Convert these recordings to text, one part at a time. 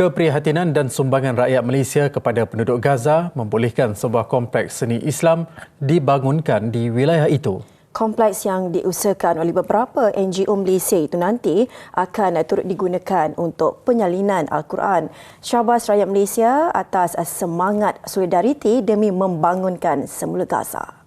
Keprihatinan dan sumbangan rakyat Malaysia kepada penduduk Gaza membolehkan sebuah kompleks seni Islam dibangunkan di wilayah itu. Kompleks yang diusahakan oleh beberapa NGO Malaysia itu nanti akan turut digunakan untuk penyalinan Al-Quran. Syabas Rakyat Malaysia atas semangat solidariti demi membangunkan semula Gaza.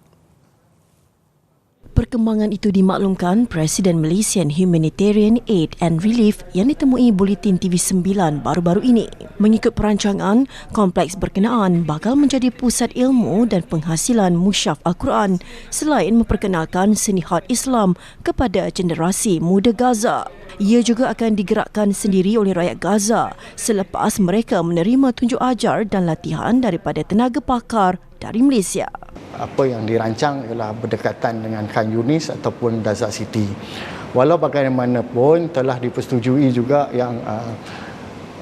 Perkembangan itu dimaklumkan Presiden Malaysian Humanitarian Aid and Relief yang ditemui Bulletin TV9 baru-baru ini. Mengikut perancangan, kompleks berkenaan bakal menjadi pusat ilmu dan penghasilan musyaf Al-Quran selain memperkenalkan seni khad Islam kepada generasi muda Gaza. Ia juga akan digerakkan sendiri oleh rakyat Gaza selepas mereka menerima tunjuk ajar dan latihan daripada tenaga pakar dari Malaysia apa yang dirancang ialah berdekatan dengan Khan Yunis ataupun Daza City. Walau bagaimanapun telah dipersetujui juga yang uh,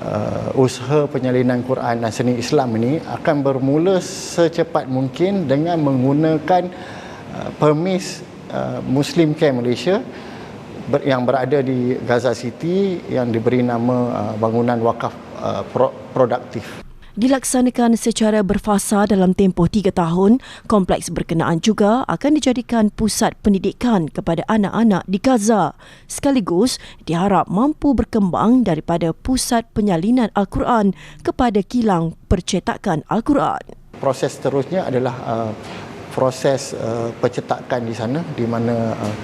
uh, usaha penyalinan Quran dan seni Islam ini akan bermula secepat mungkin dengan menggunakan uh, permis uh, Muslim Care Malaysia yang berada di Gaza City yang diberi nama uh, bangunan wakaf uh, produktif dilaksanakan secara berfasa dalam tempoh tiga tahun, kompleks berkenaan juga akan dijadikan pusat pendidikan kepada anak-anak di Gaza. Sekaligus diharap mampu berkembang daripada pusat penyalinan Al-Quran kepada kilang percetakan Al-Quran. Proses terusnya adalah uh, proses uh, percetakan di sana di mana uh,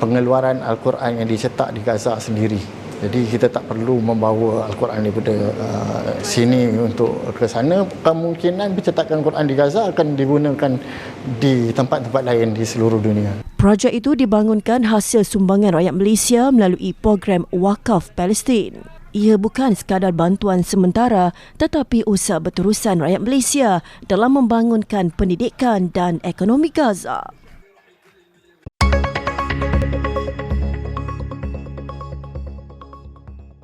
pengeluaran Al-Quran yang dicetak di Gaza sendiri jadi kita tak perlu membawa Al-Quran daripada uh, sini untuk ke sana. Kemungkinan pencetakan Al-Quran di Gaza akan digunakan di tempat-tempat lain di seluruh dunia. Projek itu dibangunkan hasil sumbangan rakyat Malaysia melalui program Wakaf Palestin. Ia bukan sekadar bantuan sementara tetapi usaha berterusan rakyat Malaysia dalam membangunkan pendidikan dan ekonomi Gaza.